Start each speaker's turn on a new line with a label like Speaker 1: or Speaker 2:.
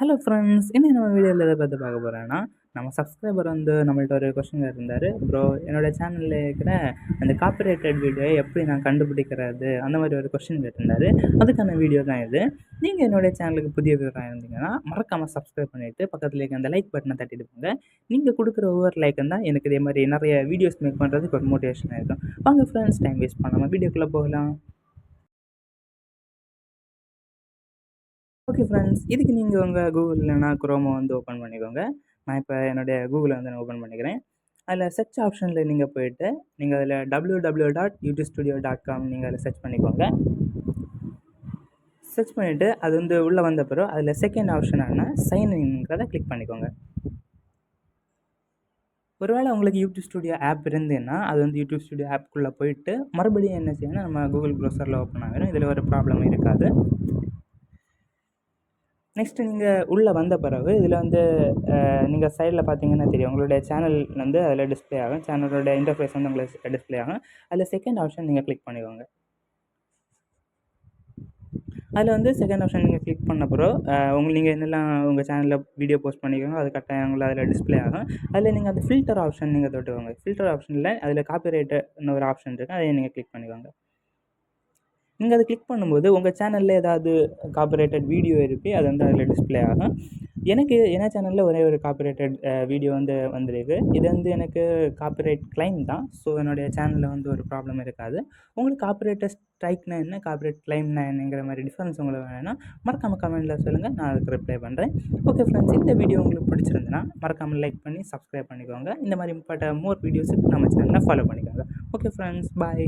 Speaker 1: Hello friends இன்னைக்கு நம்ம வீடியோவில் எதை பார்த்து பார்க்க போகிறோன்னா நம்ம சப்ஸ்கிரைபர் வந்து நம்மள்ட்ட ஒரு கொஸ்டின் இருந்தார். ப்ரோ என்னோட சேனலில் இருக்கிற அந்த காப்பிரைட்டட் வீடியோ எப்படி நான் கண்டுபிடிக்கிறது? அந்த மாதிரி ஒரு கொஸ்டின் கேட்டிருந்தாரு. அதுக்கான வீடியோ தான் இது. நீங்கள் என்னுடைய சேனலுக்கு புதிய விவரம் இருந்தீங்கன்னா மறக்காமல் சப்ஸ்கிரைப் பண்ணிவிட்டு பக்கத்தில் இருக்க அந்த லைக் பட்டனை தட்டிட்டு போங்க. நீங்கள் கொடுக்குற ஒவ்வொரு லைக்கும் தான் எனக்கு இதே மாதிரி நிறைய வீடியோஸ் மேக் பண்ணுறதுக்கு ஒரு மோட்டிவேஷனாக இருக்கும். வாங்க ஃப்ரெண்ட்ஸ் டைம் வேஸ்ட் பண்ணாமல் வீடியோக்குள்ளே போகலாம். ஓகே ஃப்ரெண்ட்ஸ் இதுக்கு நீங்கள் உங்கள் கூகுள் இல்லைனா குரோமோ வந்து ஓப்பன் பண்ணிக்கோங்க. நான் இப்போ என்னுடைய கூகுளை வந்து நான் ஓப்பன் பண்ணிக்கிறேன். அதில் சர்ச் ஆப்ஷனில் நீங்கள் போயிட்டு நீங்கள் அதில் W W dot YouTube studio dot com நீங்கள் அதில் சர்ச் பண்ணிக்கோங்க. சர்ச் பண்ணிவிட்டு அது வந்து உள்ளே வந்த பிறகு அதில் செகண்ட் ஆப்ஷனான சைன் இன்ங்கிறத கிளிக் பண்ணிக்கோங்க. ஒருவேளை உங்களுக்கு யூடியூப் ஸ்டுடியோ ஆப் இருந்ததுன்னா அது வந்து யூடியூப் ஸ்டுடியோ ஆப்குள்ளே போயிட்டு மறுபடியும் என்ன செய்யணும் நம்ம கூகுள் ப்ரௌசரில் ஓப்பன் ஆகிடும் இதில் ஒரு ப்ராப்ளம் இருக்காது. நெக்ஸ்ட்டு நீங்கள் உள்ளே வந்த பிறகு இதில் வந்து நீங்கள் சைடில் பார்த்தீங்கன்னா தெரியும். உங்களுடைய சேனல் வந்து அதில் டிஸ்ப்ளே ஆகும். சேனலோட இன்டர்ஃபேஸ் வந்து உங்களுக்கு டிஸ்ப்ளே ஆகும். அதில் செகண்ட் ஆப்ஷன் நீங்கள் கிளிக் பண்ணிக்கோங்க. அதில் வந்து செகண்ட் ஆப்ஷன் நீங்கள் கிளிக் பண்ண பிறகு உங்களுக்கு நீங்கள் என்னெல்லாம் உங்கள் சேனலில் வீடியோ போஸ்ட் பண்ணிக்கோங்க அது கரெக்டாக உங்களை அதில் டிஸ்ப்ளே ஆகும். அதில் நீங்கள் அந்த ஃபில்டர் ஆப்ஷன் நீங்கள் தொட்டுக்கோங்க. ஃபில்டர் ஆப்ஷனில் அதில் காப்பிரைட்டு ஒரு ஆப்ஷன் இருக்குது அதை நீங்கள் கிளிக் பண்ணிக்கோங்க. நீங்கள் அதை கிளிக் பண்ணும்போது உங்கள் சேனலில் ஏதாவது காப்பரேட்டட் வீடியோ இருக்குது அது வந்து அதில் டிஸ்ப்ளே ஆகும். எனக்கு என்ன சேனலில் ஒரே ஒரு காப்பரேட்டட் வீடியோ வந்து வந்திருக்கு. இது வந்து எனக்கு காப்பிரைட் கிளைம் தான். ஸோ என்னுடைய சேனலில் வந்து ஒரு ப்ராப்ளம் இருக்காது. உங்களுக்கு காப்பிரைட்டட் ஸ்ட்ரைக்னா என்ன காப்பிரைட் கிளைம்னா என்னங்கிற மாதிரி டிஃப்ரென்ஸ் உங்களுக்கு வேணும்னா மறக்காமல் கமெண்ட்டில் சொல்லுங்கள் நான் அதுக்கு ரிப்ளை பண்ணுறேன் ஓகே ஃப்ரெண்ட்ஸ் இந்த வீடியோ உங்களுக்கு பிடிச்சிருந்துன்னா மறக்காமல் லைக் பண்ணி சப்ஸ்கிரைப் பண்ணிக்கோங்க. இந்த மாதிரி பட்ட மோர் வீடியோஸுக்கு நம்ம சேனலை ஃபாலோ பண்ணிக்கோங்க. Okay friends bye